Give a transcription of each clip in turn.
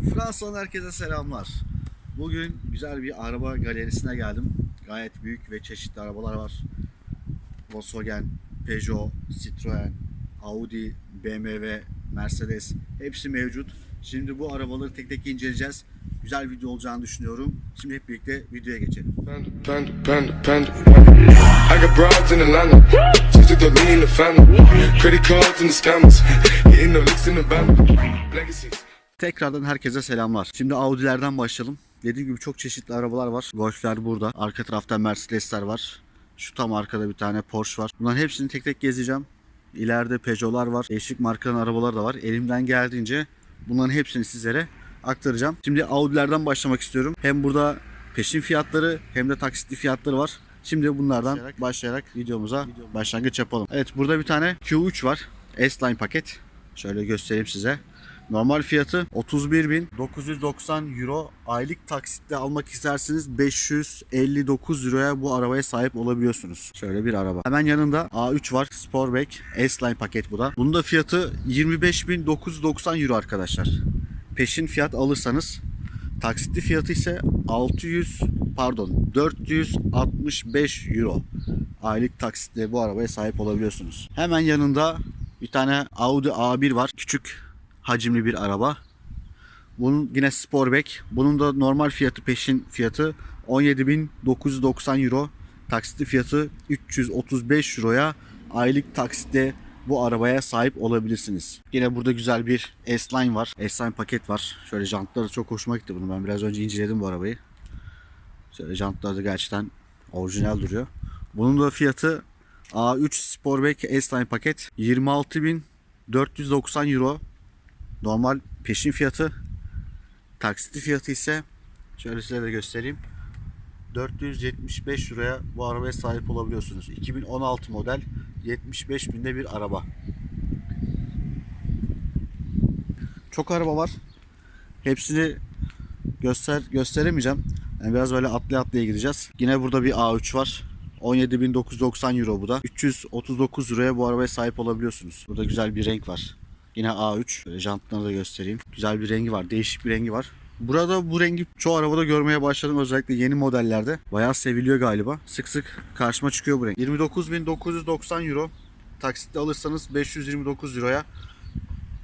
Fransa'dan herkese selamlar. Bugün güzel bir araba galerisine geldim. Gayet büyük ve çeşitli arabalar var. Volkswagen, Peugeot, Citroen, Audi, BMW, Mercedes hepsi mevcut. Şimdi bu arabaları tek tek inceleyeceğiz. Güzel video olacağını düşünüyorum. Şimdi hep birlikte videoya geçelim. Tekrardan herkese selamlar. Şimdi Audi'lerden başlayalım. Dediğim gibi çok çeşitli arabalar var. Golf'ler burada. Arka tarafta Mercedes'ler var. Şu tam arkada bir tane Porsche var. Bunların hepsini tek tek gezeceğim. İleride Peugeot'lar var. Değişik markanın arabaları da var. Elimden geldiğince bunların hepsini sizlere aktaracağım. Şimdi Audi'lerden başlamak istiyorum. Hem burada peşin fiyatları hem de taksitli fiyatları var. Şimdi bunlardan başlayarak videomuza başlangıç yapalım. Evet burada bir tane Q3 var. S-Line paket. Şöyle göstereyim size. Normal fiyatı 31.990 euro. Aylık taksitle almak isterseniz 559 euroya bu arabaya sahip olabiliyorsunuz. Şöyle bir araba. Hemen yanında A3 var. Sportback S-Line paket bu da. Bunun da fiyatı 25.990 euro arkadaşlar. Peşin fiyat alırsanız taksitli fiyatı ise 600 pardon 465 euro. Aylık taksitle bu arabaya sahip olabiliyorsunuz. Hemen yanında bir tane Audi A1 var. Küçük hacimli bir araba. Bunun yine Sportback. Bunun da normal fiyatı peşin fiyatı 17.990 euro. Taksitli fiyatı 335 euroya aylık taksitle bu arabaya sahip olabilirsiniz. Yine burada güzel bir S-Line var. S-Line paket var. Şöyle jantları çok hoşuma gitti bunu. Ben biraz önce inceledim bu arabayı. Şöyle jantlar da gerçekten orijinal duruyor. Bunun da fiyatı A3 Sportback S-Line paket 26.490 euro. Normal peşin fiyatı. Taksitli fiyatı ise şöyle size de göstereyim. 475 liraya bu arabaya sahip olabiliyorsunuz. 2016 model 75 binde bir araba. Çok araba var. Hepsini göster gösteremeyeceğim. Yani biraz böyle atlaya atlaya gideceğiz. Yine burada bir A3 var. 17.990 euro bu da. 339 liraya bu arabaya sahip olabiliyorsunuz. Burada güzel bir renk var. Yine A3. Böyle jantlarını da göstereyim. Güzel bir rengi var. Değişik bir rengi var. Burada bu rengi çoğu arabada görmeye başladım. Özellikle yeni modellerde. Bayağı seviliyor galiba. Sık sık karşıma çıkıyor bu renk. 29.990 euro. Taksitle alırsanız 529 euroya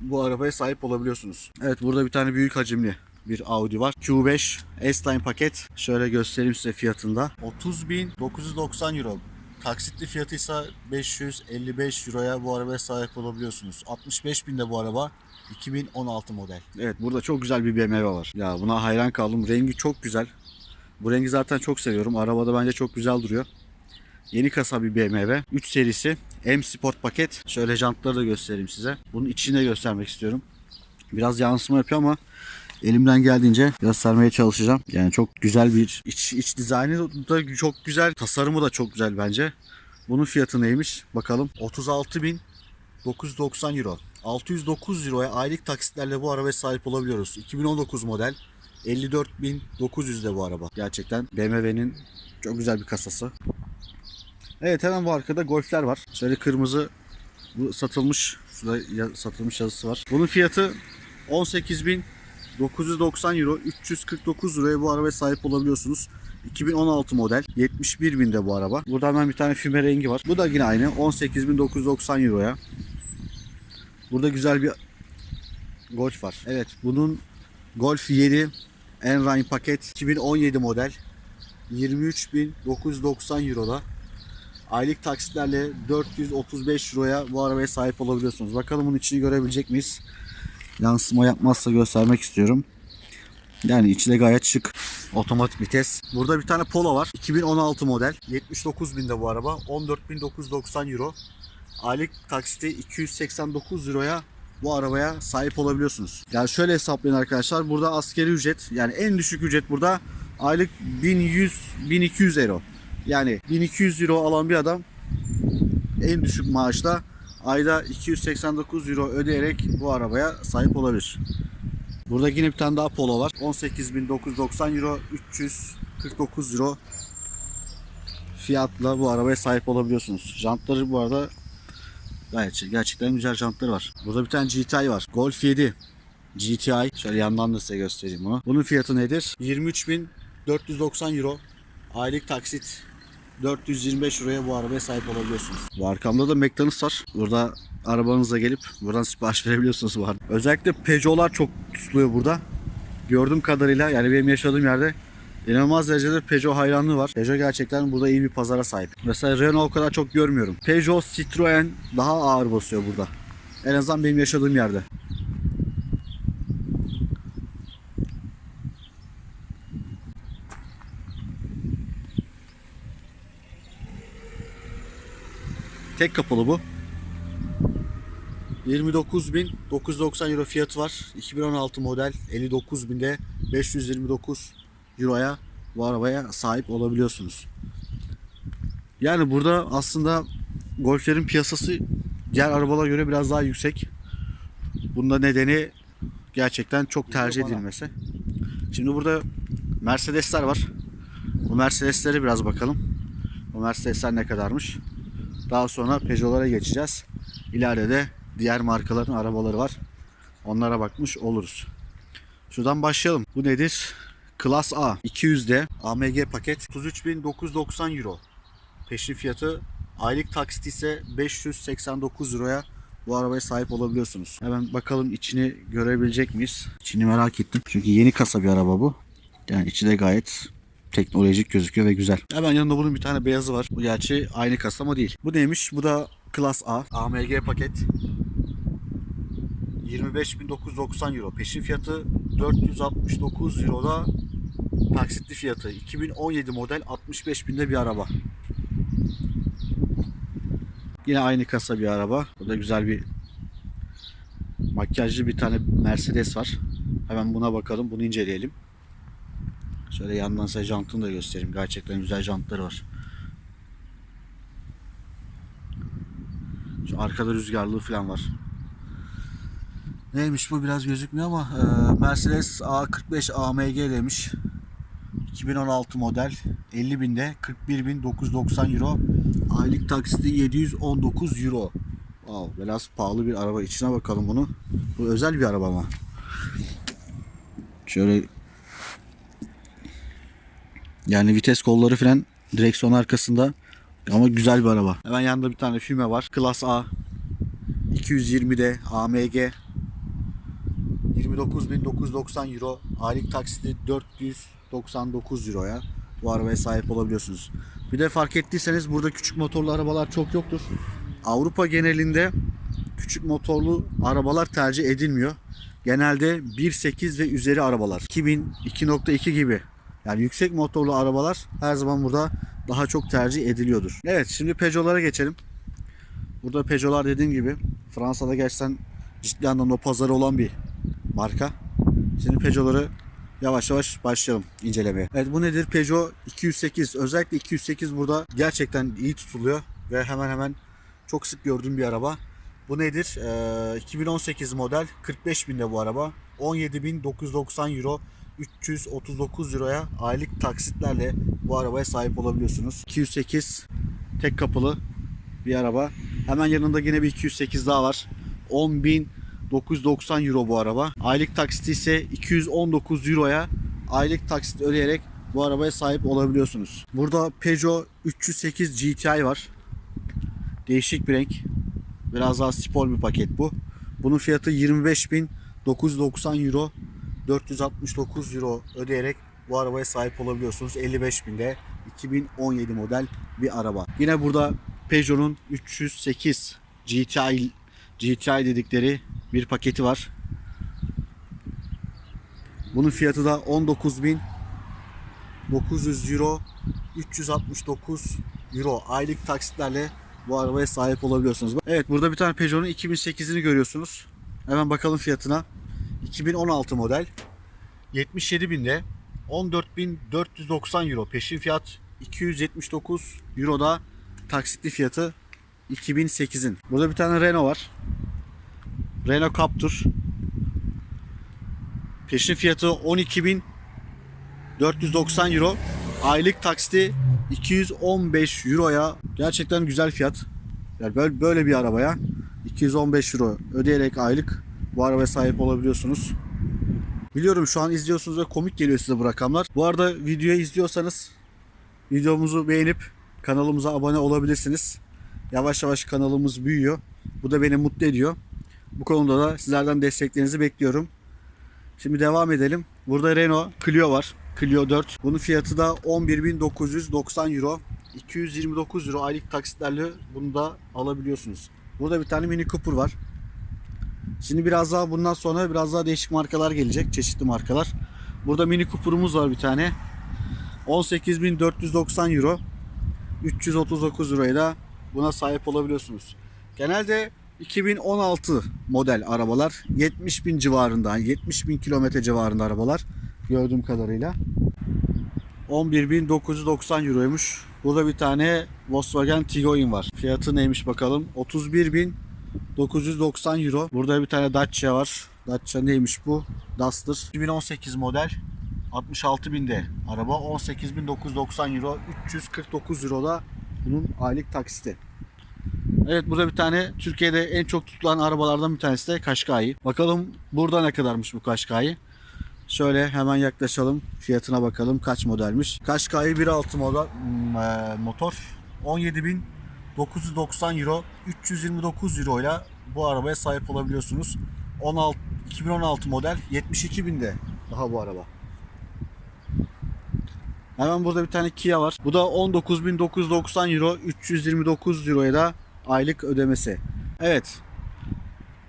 bu arabaya sahip olabiliyorsunuz. Evet burada bir tane büyük hacimli bir Audi var. Q5 S-Line paket. Şöyle göstereyim size fiyatında. 30.990 euro. Taksitli fiyatı ise 555 euroya bu arabaya sahip olabiliyorsunuz. 65 binde bu araba. 2016 model. Evet burada çok güzel bir BMW var. Ya buna hayran kaldım. Rengi çok güzel. Bu rengi zaten çok seviyorum. Arabada bence çok güzel duruyor. Yeni kasa bir BMW. 3 serisi. M Sport paket. Şöyle jantları da göstereyim size. Bunun içini de göstermek istiyorum. Biraz yansıma yapıyor ama elimden geldiğince göstermeye çalışacağım. Yani çok güzel bir iç, iç dizaynı da çok güzel. Tasarımı da çok güzel bence. Bunun fiyatı neymiş? Bakalım. 36.990 euro. 609 euroya aylık taksitlerle bu arabaya sahip olabiliyoruz. 2019 model. 54.900'de bu araba. Gerçekten BMW'nin çok güzel bir kasası. Evet hemen bu arkada golfler var. Şöyle kırmızı bu satılmış. Satılmış yazısı var. Bunun fiyatı 18.990 euro. 349 liraya bu arabaya sahip olabiliyorsunuz. 2016 model. 71 binde bu araba. Burada hemen bir tane füme rengi var. Bu da yine aynı. 18.990 euroya. Burada güzel bir Golf var. Evet bunun Golf 7 Enrine paket 2017 model. 23.990 euroda. Aylık taksitlerle 435 euroya bu arabaya sahip olabiliyorsunuz. Bakalım bunun içini görebilecek miyiz? Yansıma yapmazsa göstermek istiyorum. Yani içi de gayet şık. Otomatik vites. Burada bir tane Polo var. 2016 model. 79 binde bu araba. 14.990 euro. Aylık taksiti 289 euroya bu arabaya sahip olabiliyorsunuz. Yani şöyle hesaplayın arkadaşlar. Burada askeri ücret yani en düşük ücret burada aylık 1100 1200 euro. Yani 1200 euro alan bir adam en düşük maaşla ayda 289 euro ödeyerek bu arabaya sahip olabilir. Burada yine bir tane daha Polo var. 18.990 euro, 349 euro fiyatla bu arabaya sahip olabiliyorsunuz. Jantları bu arada gayet şey- gerçekten güzel jantları var. Burada bir tane GTI var. Golf 7. GTI. Şöyle yandan da size göstereyim bunu. Bunun fiyatı nedir? 23.490 euro. Aylık taksit 425 euroya bu arabaya sahip olabiliyorsunuz. Bu arkamda da McLaren's var. Burada arabanıza gelip buradan sipariş verebiliyorsunuz bu arada. Özellikle Peugeot'lar çok tutuluyor burada. Gördüğüm kadarıyla yani benim yaşadığım yerde inanılmaz derecede Peugeot hayranlığı var. Peugeot gerçekten burada iyi bir pazara sahip. Mesela Renault o kadar çok görmüyorum. Peugeot, Citroen daha ağır basıyor burada. En azından benim yaşadığım yerde. Tek kapılı bu. 29.990 euro fiyatı var. 2016 model 59.000'de 529 euroya bu arabaya sahip olabiliyorsunuz. Yani burada aslında Golf'lerin piyasası diğer arabalara göre biraz daha yüksek. Bunun da nedeni gerçekten çok tercih edilmesi. Şimdi burada Mercedesler var. Bu Mercedeslere biraz bakalım. Bu Mercedesler ne kadarmış? Daha sonra Peugeot'lara geçeceğiz. İleride de diğer markaların arabaları var. Onlara bakmış oluruz. Şuradan başlayalım. Bu nedir? Class A 200'de AMG paket 33.990 euro. Peşin fiyatı aylık taksit ise 589 euroya bu arabaya sahip olabiliyorsunuz. Hemen bakalım içini görebilecek miyiz? İçini merak ettim. Çünkü yeni kasa bir araba bu. Yani içi de gayet teknolojik gözüküyor ve güzel. Hemen yanında bunun bir tane beyazı var. Bu gerçi aynı kasa ama değil. Bu neymiş? Bu da Class A. AMG paket. 25.990 euro. Peşin fiyatı 469 euroda taksitli fiyatı. 2017 model 65.000'de bir araba. Yine aynı kasa bir araba. Burada güzel bir makyajlı bir tane Mercedes var. Hemen buna bakalım. Bunu inceleyelim. Şöyle yandan size jantını da göstereyim. Gerçekten güzel jantları var. Şu arkada rüzgarlığı falan var. Neymiş bu biraz gözükmüyor ama e, Mercedes A45 AMG demiş. 2016 model 50 binde 41.990 euro. Aylık taksiti 719 euro. Wow, biraz pahalı bir araba. İçine bakalım bunu. Bu özel bir araba ama. Şöyle yani vites kolları falan direksiyon arkasında ama güzel bir araba. Hemen yanında bir tane füme var. Class A 220'de AMG 29.990 euro. Aylık taksiti 499 euroya bu arabaya sahip olabiliyorsunuz. Bir de fark ettiyseniz burada küçük motorlu arabalar çok yoktur. Avrupa genelinde küçük motorlu arabalar tercih edilmiyor. Genelde 1.8 ve üzeri arabalar. 2000, 2.2 gibi. Yani yüksek motorlu arabalar her zaman burada daha çok tercih ediliyordur. Evet şimdi Peugeot'lara geçelim. Burada Peugeot'lar dediğim gibi Fransa'da gerçekten ciddi anlamda o pazarı olan bir marka. Şimdi Peugeot'ları yavaş yavaş başlayalım incelemeye. Evet bu nedir? Peugeot 208. Özellikle 208 burada gerçekten iyi tutuluyor ve hemen hemen çok sık gördüğüm bir araba. Bu nedir? Ee, 2018 model 45 binde bu araba. 17.990 euro 339 euroya aylık taksitlerle bu arabaya sahip olabiliyorsunuz. 208 tek kapılı bir araba. Hemen yanında yine bir 208 daha var. 10.990 euro bu araba. Aylık taksiti ise 219 euroya aylık taksit ödeyerek bu arabaya sahip olabiliyorsunuz. Burada Peugeot 308 GTI var. Değişik bir renk. Biraz daha spor bir paket bu. Bunun fiyatı 25.990 euro. 469 euro ödeyerek bu arabaya sahip olabiliyorsunuz. 55 binde 2017 model bir araba. Yine burada Peugeot'un 308 GTI GTI dedikleri bir paketi var. Bunun fiyatı da 19.900 euro 369 euro aylık taksitlerle bu arabaya sahip olabiliyorsunuz. Evet burada bir tane Peugeot'un 2008'ini görüyorsunuz. Hemen bakalım fiyatına. 2016 model 77 binde 14.490 euro peşin fiyat 279 euro da taksitli fiyatı 2008'in. Burada bir tane Renault var. Renault Captur. Peşin fiyatı 12.490 euro. Aylık taksiti 215 euroya. Gerçekten güzel fiyat. Yani böyle, böyle bir arabaya 215 euro ödeyerek aylık bu arabaya sahip olabiliyorsunuz. Biliyorum şu an izliyorsunuz ve komik geliyor size bu rakamlar. Bu arada videoyu izliyorsanız videomuzu beğenip kanalımıza abone olabilirsiniz. Yavaş yavaş kanalımız büyüyor. Bu da beni mutlu ediyor. Bu konuda da sizlerden desteklerinizi bekliyorum. Şimdi devam edelim. Burada Renault Clio var. Clio 4. Bunun fiyatı da 11.990 Euro. 229 Euro aylık taksitlerle bunu da alabiliyorsunuz. Burada bir tane Mini Cooper var. Şimdi biraz daha bundan sonra biraz daha değişik markalar gelecek. Çeşitli markalar. Burada Mini Cooper'umuz var bir tane. 18.490 Euro. 339 Euro'ya da buna sahip olabiliyorsunuz. Genelde 2016 model arabalar 70 bin civarında 70 bin kilometre civarında arabalar gördüğüm kadarıyla 11.990 euroymuş. Burada bir tane Volkswagen Tiguan var. Fiyatı neymiş bakalım. 31.990 euro. Burada bir tane Dacia var. Dacia neymiş bu? Duster. 2018 model. 66 binde araba 18.990 euro 349 euro da bunun aylık taksiti. Evet burada bir tane Türkiye'de en çok tutulan arabalardan bir tanesi de Kaşkai. Bakalım burada ne kadarmış bu Kaşkai. Şöyle hemen yaklaşalım. Fiyatına bakalım kaç modelmiş. Kaşkai 1.6 model m, e, motor 17.990 euro 329 euro ile bu arabaya sahip olabiliyorsunuz. 16 2016 model 72 binde daha bu araba. Hemen burada bir tane Kia var. Bu da 19.990 euro 329 euroya da aylık ödemesi. Evet.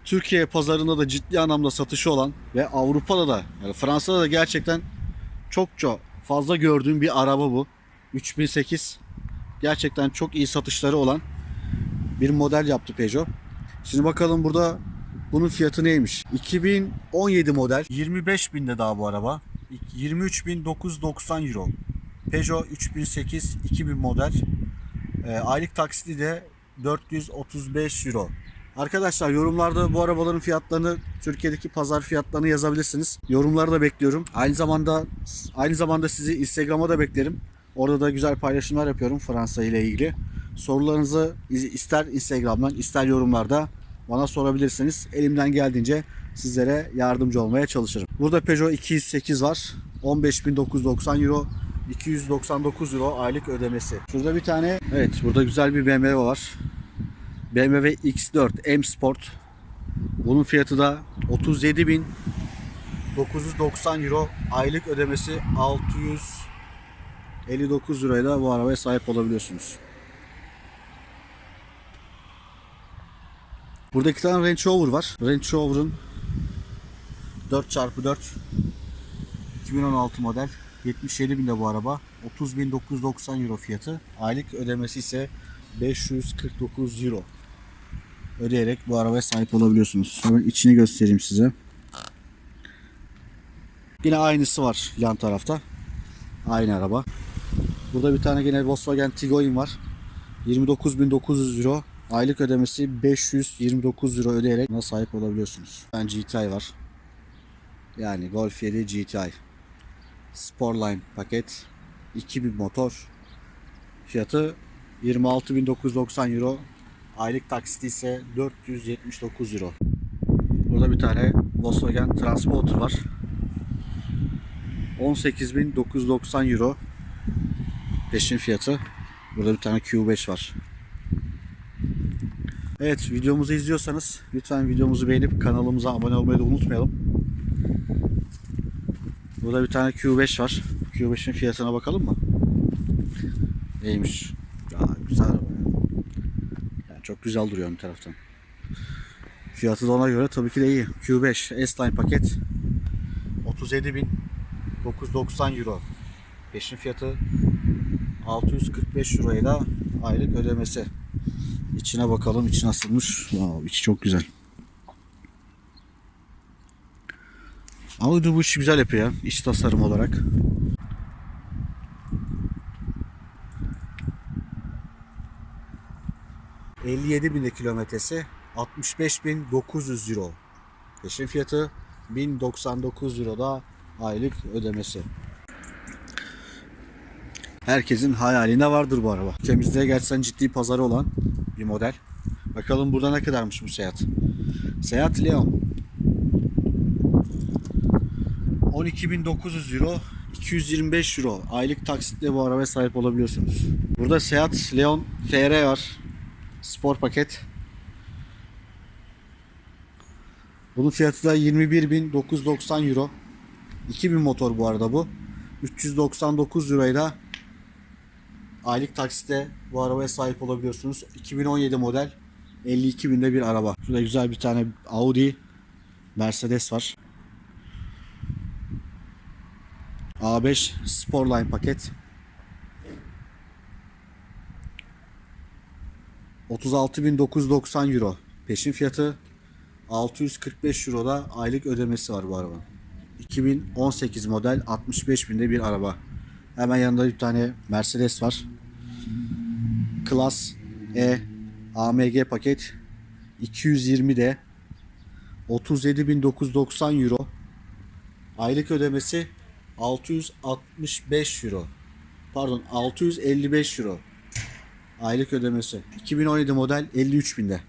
Türkiye pazarında da ciddi anlamda satışı olan ve Avrupa'da da yani Fransa'da da gerçekten çokça fazla gördüğüm bir araba bu. 3008 gerçekten çok iyi satışları olan bir model yaptı Peugeot. Şimdi bakalım burada bunun fiyatı neymiş? 2017 model 25 binde daha bu araba. 23.990 euro. Peugeot 3008 2000 model. E, aylık taksiti de 435 euro. Arkadaşlar yorumlarda bu arabaların fiyatlarını Türkiye'deki pazar fiyatlarını yazabilirsiniz. Yorumları da bekliyorum. Aynı zamanda aynı zamanda sizi Instagram'a da beklerim. Orada da güzel paylaşımlar yapıyorum Fransa ile ilgili. Sorularınızı ister Instagram'dan ister yorumlarda bana sorabilirsiniz. Elimden geldiğince sizlere yardımcı olmaya çalışırım. Burada Peugeot 208 var. 15.990 euro 299 euro aylık ödemesi. Şurada bir tane evet burada güzel bir BMW var. BMW X4 M Sport. Bunun fiyatı da 37.990 euro aylık ödemesi 600 59 lirayla bu arabaya sahip olabiliyorsunuz. Burada iki tane Range Rover var. Range Rover'ın 4x4 2016 model 77 binde bu araba. 30.990 euro fiyatı. Aylık ödemesi ise 549 euro. Ödeyerek bu arabaya sahip olabiliyorsunuz. Hemen içini göstereyim size. Yine aynısı var yan tarafta. Aynı araba. Burada bir tane yine Volkswagen Tiguan var. 29.900 euro. Aylık ödemesi 529 euro ödeyerek buna sahip olabiliyorsunuz. Ben GTI var. Yani Golf 7 GTI. Sportline paket 2000 motor fiyatı 26.990 euro aylık taksiti ise 479 euro burada bir tane Volkswagen Transporter var 18.990 euro peşin fiyatı burada bir tane Q5 var Evet videomuzu izliyorsanız lütfen videomuzu beğenip kanalımıza abone olmayı da unutmayalım Burada bir tane Q5 var. Q5'in fiyatına bakalım mı? Neymiş? Ya güzel araba ya. Yani çok güzel duruyor ön taraftan. Fiyatı da ona göre tabii ki de iyi. Q5 S-Line paket 37.990 euro. Peşin fiyatı 645 euroya da aylık ödemesi. İçine bakalım içi nasılmış. Wow, içi çok güzel. Audi bu işi güzel yapıyor ya. İç tasarım olarak. ...57 bin kilometresi... ...65.900 euro. Peşin fiyatı... ...1099 euro da aylık ödemesi. Herkesin hayalinde vardır bu araba. Ülkemizde gerçekten ciddi pazarı olan bir model. Bakalım burada ne kadarmış bu Seat. Seat Leon. 12.900 euro, 225 euro. Aylık taksitle bu arabaya sahip olabiliyorsunuz. Burada Seat Leon FR var. Spor paket. Bunun fiyatı da 21.990 euro. 2000 motor bu arada bu. 399 lirayla aylık taksitle bu arabaya sahip olabiliyorsunuz. 2017 model 52 binde bir araba. Şurada güzel bir tane Audi Mercedes var. A5 Sportline paket. 36.990 euro. Peşin fiyatı 645 euro da aylık ödemesi var bu arabanın. 2018 model 65 binde bir araba. Hemen yanında bir tane Mercedes var. Class E AMG paket 220 de 37.990 euro. Aylık ödemesi 665 euro. Pardon 655 euro. Aylık ödemesi. 2017 model 53 binde.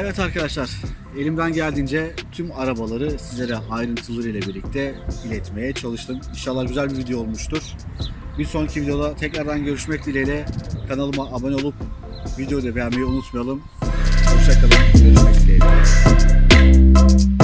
Evet arkadaşlar, elimden geldiğince tüm arabaları sizlere ayrıntılarıyla birlikte iletmeye çalıştım. İnşallah güzel bir video olmuştur. Bir sonraki videoda tekrardan görüşmek dileğiyle kanalıma abone olup videoyu da beğenmeyi unutmayalım. Hoşçakalın, görüşmek dileğiyle.